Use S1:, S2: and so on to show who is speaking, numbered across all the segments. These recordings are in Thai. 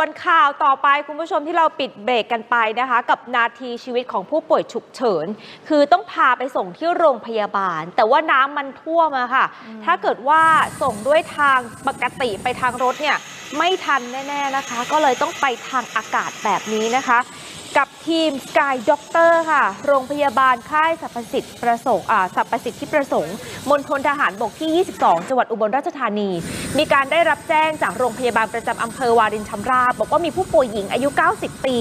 S1: ส่วนข่าวต่อไปคุณผู้ชมที่เราปิดเบรกกันไปนะคะ กับนาทีชีวิตของผู้ป่วยฉุกเฉิน คือต้องพาไปส่งที่โรงพยาบาล แต่ว่าน้ำมันท่วมอะค่ะ ถ้าเกิดว่าส่งด้วยทางปกติไปทางรถเนี่ยไม่ทันแน่ ๆนะคะ ก็เลยต้องไปทางอากาศแบบนี้นะคะ กับทีม Sky Doctor ค่ะ โรงพยาบาลค่ายสรรพสิทธิ์ประสงค์อ่าสรรพสิทธิประสงค์มณฑลทหารบกที่ 22 จังหวัดอุบลราชธานี มีการได้รับแจ้งจากโรงพยาบาลประจำอำเภอวารินชำราบบอกว่ามีผู้ป่วยหญิงอายุ 90 ปี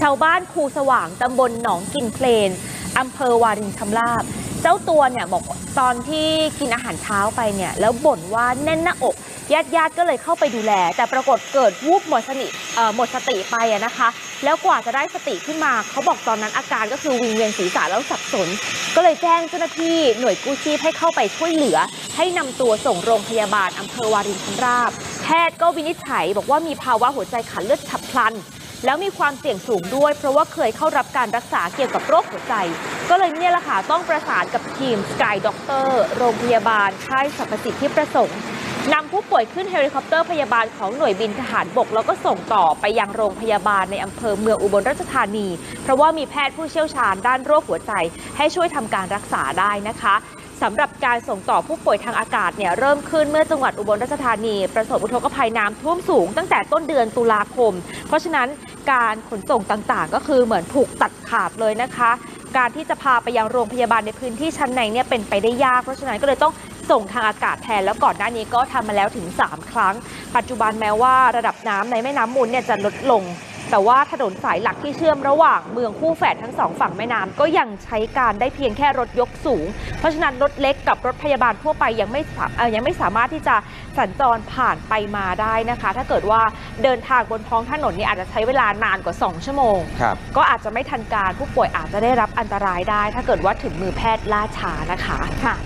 S1: ชาวบ้านคูสว่างตำบลหนองกินเพลนอำเภอวารินชำราบเจ้าตัวเนี่ยบอกตอนที่กินอาหารเช้าไปเนี่ยแล้วบ่นว่าแน่นหน้าอกญาติญาติก็เลยเข้าไปดูแล แต่ปรากฏเกิดวูบหมดสนิหมดสติไปนะคะ แล้วกว่าจะได้สติขึ้นมา เขาบอกตอนนั้นอาการก็คือวิงเวียนศีรษะแล้วสับสน ก็เลยแจ้งเจ้าหน้าที่หน่วยกู้ชีพให้เข้าไปช่วยเหลือ ให้นำตัวส่งโรงพยาบาลอำเภอวารินชำราบ แพทย์ก็วินิจฉัย บอกว่ามีภาวะหัวใจขาดเลือดฉับพลัน แล้วมีความเสี่ยงสูงด้วย เพราะว่าเคยเข้ารับการรักษาเกี่ยวกับโรคหัวใจ ก็เลยเนี่ยแหละค่ะต้องประสานกับทีม Sky Doctor โรงพยาบาลค่ายสรรพสิทธิประสงค์ นำผู้ป่วยขึ้นเฮลิคอปเตอร์พยาบาลของหน่วยบินทหารบก แล้วก็ส่งต่อไปยังโรงพยาบาลในอำเภอเมืองอุบลราชธานี เพราะว่ามีแพทย์ผู้เชี่ยวชาญด้านโรคหัวใจ ให้ช่วยทำการรักษาได้นะคะสำหรับการส่งต่อผู้ป่วยทางอากาศเนี่ยเริ่มขึ้นเมื่อจังหวัดอุบลราชธานี ประสบอุทกภัยน้ำท่วมสูงตั้งแต่ต้นเดือนตุลาคม เพราะฉะนั้นการขนส่งต่างๆ ก็คือเหมือนถูกตัดขาดเลยนะคะ การที่จะพาไปยังโรงพยาบาลในพื้นที่ชั้นในเนี่ยเป็นไปได้ยากเพราะฉะนั้นก็เลยต้องส่งทางอากาศแทนแล้วก่อนหน้านี้ก็ทำมาแล้วถึง 3 ครั้ง ปัจจุบันแม้ว่าระดับน้ำในแม่น้ำมูลเนี่ยจะลดลง แต่ว่าถนนสายหลักที่เชื่อมระหว่างเมืองคู่แฝดทั้งสองฝั่งแม่น้ำก็ยังใช้การได้เพียงแค่รถยกสูง เพราะฉะนั้นรถเล็กกับรถพยาบาลทั่วไปยังไม่สาเอ่อยังไม่สามารถที่จะสัญจรผ่านไปมาได้นะคะ ถ้าเกิดว่าเดินทางบนท้องถนนเนี่ยอาจจะใช้เวลานานกว่า 2 ชั่วโมง
S2: ครับ
S1: ก็อาจจะไม่ทันการผู้ป่วยอาจจะได้รับอันตรายได้ ถ้าเกิดว่าถึงมือแพทย์ล่าช้านะคะ
S3: ค่ะ